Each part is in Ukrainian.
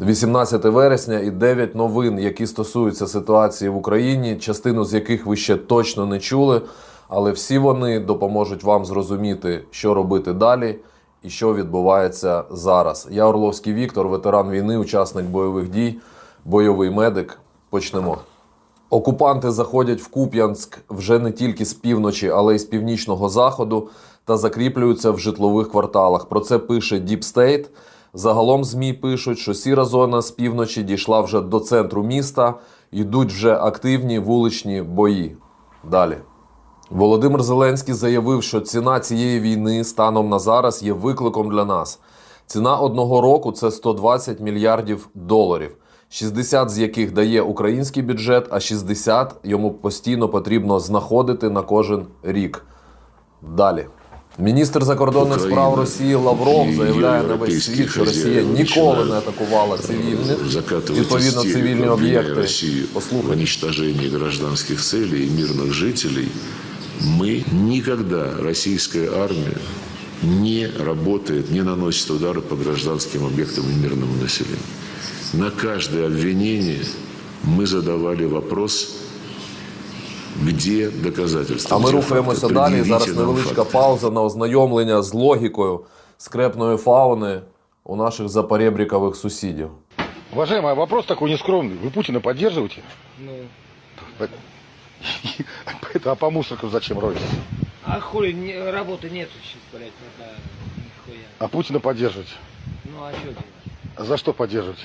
18 вересня і 9 новин, які стосуються ситуації в Україні, частину з яких ви ще точно не чули, але всі вони допоможуть вам зрозуміти, що робити далі і що відбувається зараз. Я Орловський Віктор, ветеран війни, учасник бойових дій, бойовий медик. Почнемо. Окупанти заходять в Куп'янськ вже не тільки з півночі, але й з північного заходу та закріплюються в житлових кварталах. Про це пише Deep State. Загалом ЗМІ пишуть, що сіра зона з півночі дійшла вже до центру міста. Йдуть вже активні вуличні бої. Далі. Володимир Зеленський заявив, що ціна цієї війни станом на зараз є викликом для нас. Ціна одного року це 120 мільярдів доларів, 60 з яких дає український бюджет, а 60 йому постійно потрібно знаходити на кожен рік. Далі. Міністр закордонних Україна справ Росії Лавров і заявляє на весь європейські світ, що Росія хазяїни ніколи не починають, атакувала цивільних. закатывать Відповідно, истерику, цивільні обвиняя об'єкти. Россию в Послухайте. уничтожении гражданских целей и мирных жителей, мы никогда, российская армия, не работает, не наносит удары по гражданским объектам и мирному населению. На каждое обвинение мы задавали вопрос, где доказательства. А ми где рухаємося факты? далі. Предъявите Зараз нам невеличка факты. пауза на ознайомлення з логікою скрепної фауни у наших запорєбрікових сусідів. Уважаемый, а вопрос такой нескромный. Вы Путина поддерживаете? Ну, А по мусоркам зачем роете? а хули, не, работы нет сейчас, блядь, пока нихуя. А Путина поддерживаете? Ну, а что делать? А за что поддерживаете?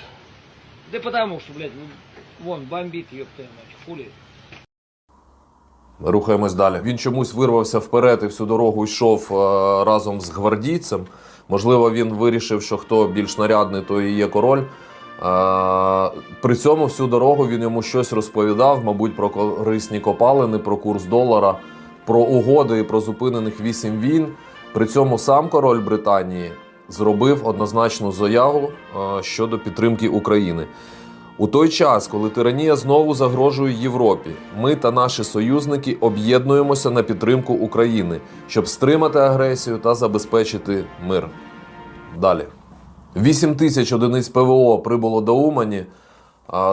Да потому что, блядь, ну, вон, бомбит, ёпта мать, хули. Рухаємось далі. Він чомусь вирвався вперед і всю дорогу йшов е, разом з гвардійцем. Можливо, він вирішив, що хто більш нарядний, то і є король. Е, При цьому всю дорогу він йому щось розповідав, мабуть, про корисні копалини, про курс долара, про угоди і про зупинених вісім війн. При цьому сам король Британії зробив однозначну заяву е, щодо підтримки України. У той час, коли тиранія знову загрожує Європі, ми та наші союзники об'єднуємося на підтримку України, щоб стримати агресію та забезпечити мир. Далі. 8 тисяч одиниць ПВО прибуло до Умані.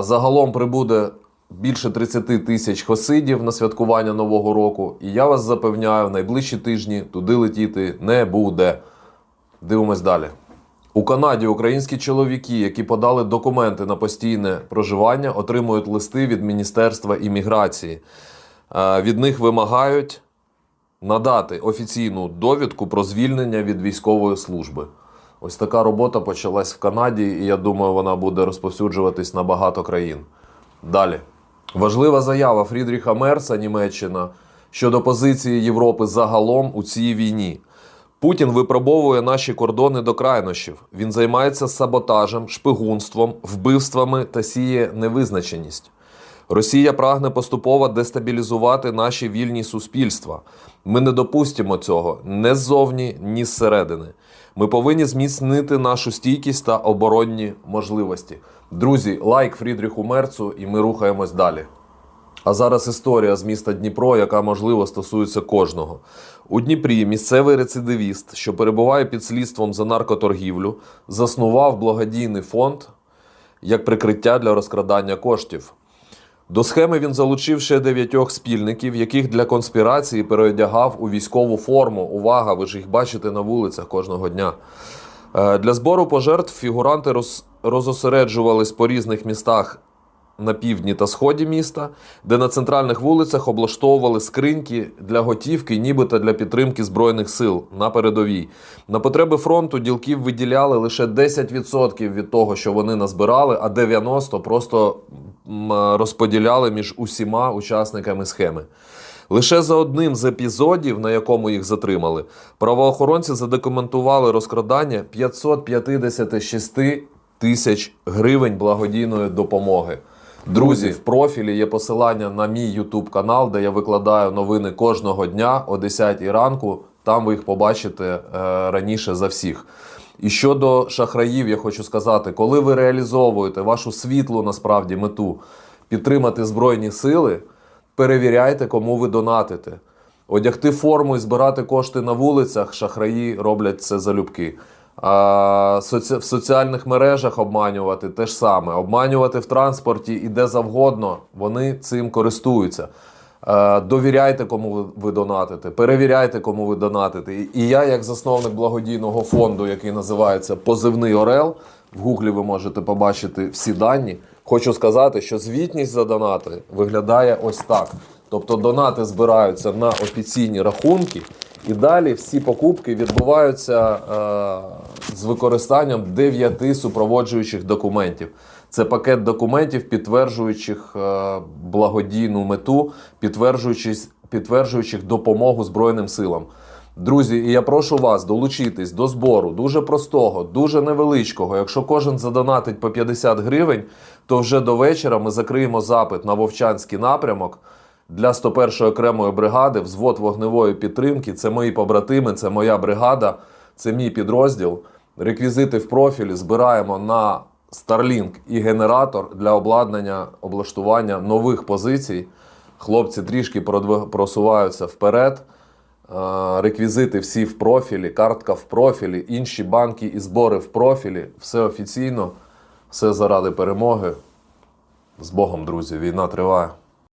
Загалом прибуде більше 30 тисяч хосидів на святкування Нового року. І я вас запевняю, в найближчі тижні туди летіти не буде. Дивимось далі. У Канаді українські чоловіки, які подали документи на постійне проживання, отримують листи від Міністерства імміграції. Е, Від них вимагають надати офіційну довідку про звільнення від військової служби. Ось така робота почалась в Канаді, і я думаю, вона буде розповсюджуватись на багато країн. Далі. Важлива заява Фрідріха Мерца, Німеччина, щодо позиції Європи загалом у цій війні. Путін випробовує наші кордони до крайнощів. Він займається саботажем, шпигунством, вбивствами та сіє невизначеність. Росія прагне поступово дестабілізувати наші вільні суспільства. Ми не допустимо цього ні ззовні, ні зсередини. Ми повинні зміцнити нашу стійкість та оборонні можливості. Друзі, лайк Фрідріху Мерцу, і ми рухаємось далі. А зараз історія з міста Дніпро, яка можливо стосується кожного. У Дніпрі місцевий рецидивіст, що перебуває під слідством за наркоторгівлю, заснував благодійний фонд як прикриття для розкрадання коштів. До схеми він залучив ще дев'ятьох спільників, яких для конспірації переодягав у військову форму. Увага, ви ж їх бачите на вулицях кожного дня. Е, Для збору пожертв фігуранти роз, розосереджувались по різних містах на півдні та сході міста, де на центральних вулицях облаштовували скриньки для готівки, нібито для підтримки збройних сил на передовій. На потреби фронту ділків виділяли лише 10% від того, що вони назбирали, а 90% просто розподіляли між усіма учасниками схеми. Лише за одним з епізодів, на якому їх затримали, правоохоронці задокументували розкрадання 556 тисяч гривень благодійної допомоги. Друзі, в профілі є посилання на мій YouTube канал, де я викладаю новини кожного дня о 10 ранку. Там ви їх побачите е, раніше за всіх. І щодо шахраїв, я хочу сказати, коли ви реалізовуєте вашу світлу насправді мету підтримати Збройні сили, перевіряйте, кому ви донатите. Одягти форму і збирати кошти на вулицях, шахраї роблять це залюбки. В соціальних мережах обманювати те ж саме, обманювати в транспорті і де завгодно, вони цим користуються. Е, Довіряйте, кому ви- донатите, перевіряйте, кому ви донатите. І я, як засновник благодійного фонду, який називається Позивний Орел, в Гуглі ви можете побачити всі дані. Хочу сказати, що звітність за донати виглядає ось так. Тобто донати збираються на офіційні рахунки, і далі всі покупки відбуваються е, з використанням дев'яти супроводжуючих документів. Це пакет документів, підтверджуючих е, благодійну мету, підтверджуючих, допомогу Збройним силам. Друзі, і я прошу вас долучитись до збору дуже простого, дуже невеличкого. Якщо кожен задонатить по 50 гривень, то вже до вечора ми закриємо запит на Вовчанський напрямок для 101-ї окремої бригади, взвод вогневої підтримки. Це мої побратими, це моя бригада, це мій підрозділ. Реквізити в профілі збираємо на Starlink і генератор для обладнання облаштування нових позицій. Хлопці трішки просуваються вперед. Е, Реквізити всі в профілі, картка в профілі, інші банки і збори в профілі. Все офіційно, все заради перемоги. З Богом, друзі, війна триває.